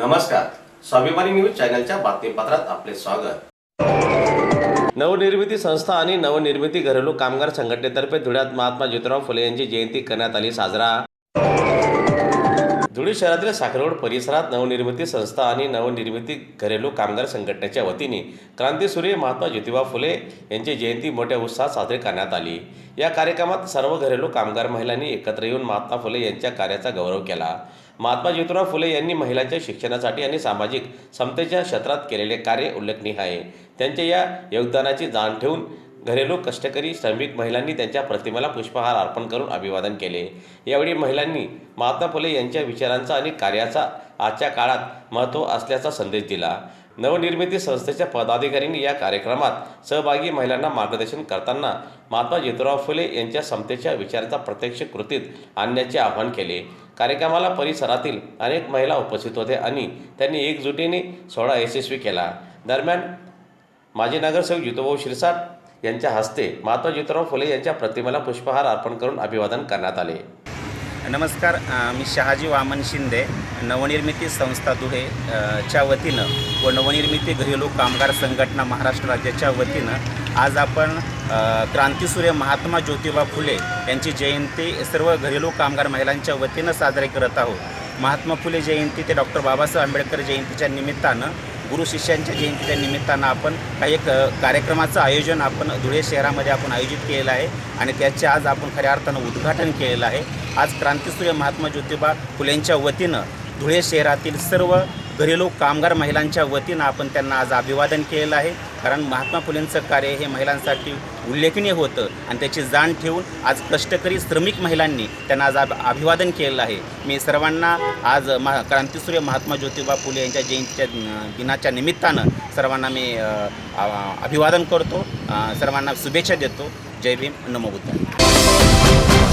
नमस्कार. स्वाभिमानी न्यूज चॅनलच्या बातमीपत्रात आपले स्वागत. नवनिर्मिती संस्था आणि नवनिर्मिती घरेलू कामगार संघटनेतर्फे धुळ्यात महात्मा ज्योतिराव फुले यांची जयंती करण्यात आली साजरा. धुळे शहरातील साखररोड परिसरात नवनिर्मिती संस्था आणि नवनिर्मिती घरेलू कामगार संघटनेच्या वतीने क्रांतीसूर्य महात्मा ज्योतिबा फुले यांची जयंती मोठ्या उत्साहात साजरी करण्यात आली. या कार्यक्रमात सर्व घरेलू कामगार महिलांनी एकत्र येऊन महात्मा फुले यांच्या कार्याचा गौरव केला. महात्मा ज्योतिराव फुले यांनी महिलांच्या शिक्षणासाठी आणि सामाजिक समतेच्या क्षेत्रात केलेले कार्य उल्लेखनीय आहे. त्यांच्या या योगदानाची जाण ठेवून घरेलू कष्टकरी श्रमिक महिलांनी त्यांच्या प्रतिमेला पुष्पहार अर्पण करून अभिवादन केले. यावेळी महिलांनी महात्मा फुले यांच्या विचारांचा आणि कार्याचा आजच्या काळात महत्त्व असल्याचा संदेश दिला. नवनिर्मिती संस्थेच्या पदाधिकाऱ्यांनी या कार्यक्रमात सहभागी महिलांना मार्गदर्शन करताना महात्मा ज्योतिराव फुले यांच्या समतेच्या विचारांचा प्रत्यक्ष कृतीत आणण्याचे आवाहन केले. कार्यक्रमाला परिसरातील अनेक महिला उपस्थित होते आणि त्यांनी एकजुटीने सोहळा यशस्वी केला. दरम्यान माजी नगरसेवक जितूभाऊ शिरसाट यांच्या हस्ते महात्मा ज्योतिराव फुले यांच्या प्रतिमेला पुष्पहार अर्पण करून अभिवादन करण्यात आले. नमस्कार मी शहाजी वामन शिंदे नवनिर्मिती संस्था धुळे च्या वतीनं व नवनिर्मिती घरेलू कामगार संघटना महाराष्ट्र राज्याच्या वतीनं आज आपण क्रांतीसूर्य महात्मा ज्योतिबा फुले यांची जयंती सर्व घरेलू कामगार महिलांच्या वतीनं साजरी करत आहोत. महात्मा फुले जयंती ते डॉक्टर बाबासाहेब आंबेडकर जयंतीच्या निमित्तानं गुरु शिष्यांच्या जयंतीच्या निमित्तानं आपण काही एक कार्यक्रमाचं आयोजन आपण धुळे शहरामध्ये आपण आयोजित केलेलं आहे आणि त्याचे आज आपण खऱ्या अर्थानं उद्घाटन केलेलं आहे. आज क्रांतीसूर्य महात्मा ज्योतिबा फुलेंच्या वतीनं धुळे शहरातील सर्व घरेलू कामगार महिलांच्या वतीनं आपण त्यांना आज अभिवादन केलेलं आहे. कारण महात्मा फुलेंचं कार्य हे महिलांसाठी उल्लेखनीय होतं आणि त्याची जाण ठेवून आज कष्टकरी श्रमिक महिलांनी त्यांना आज अभिवादन केलेलं आहे. मी सर्वांना आज महा क्रांतीसूर्य महात्मा ज्योतिबा फुले यांच्या जयंतीच्या दिनाच्या निमित्तानं सर्वांना मी अभिवादन करतो. सर्वांना शुभेच्छा देतो. जय भीम. नमो बुद्धाय.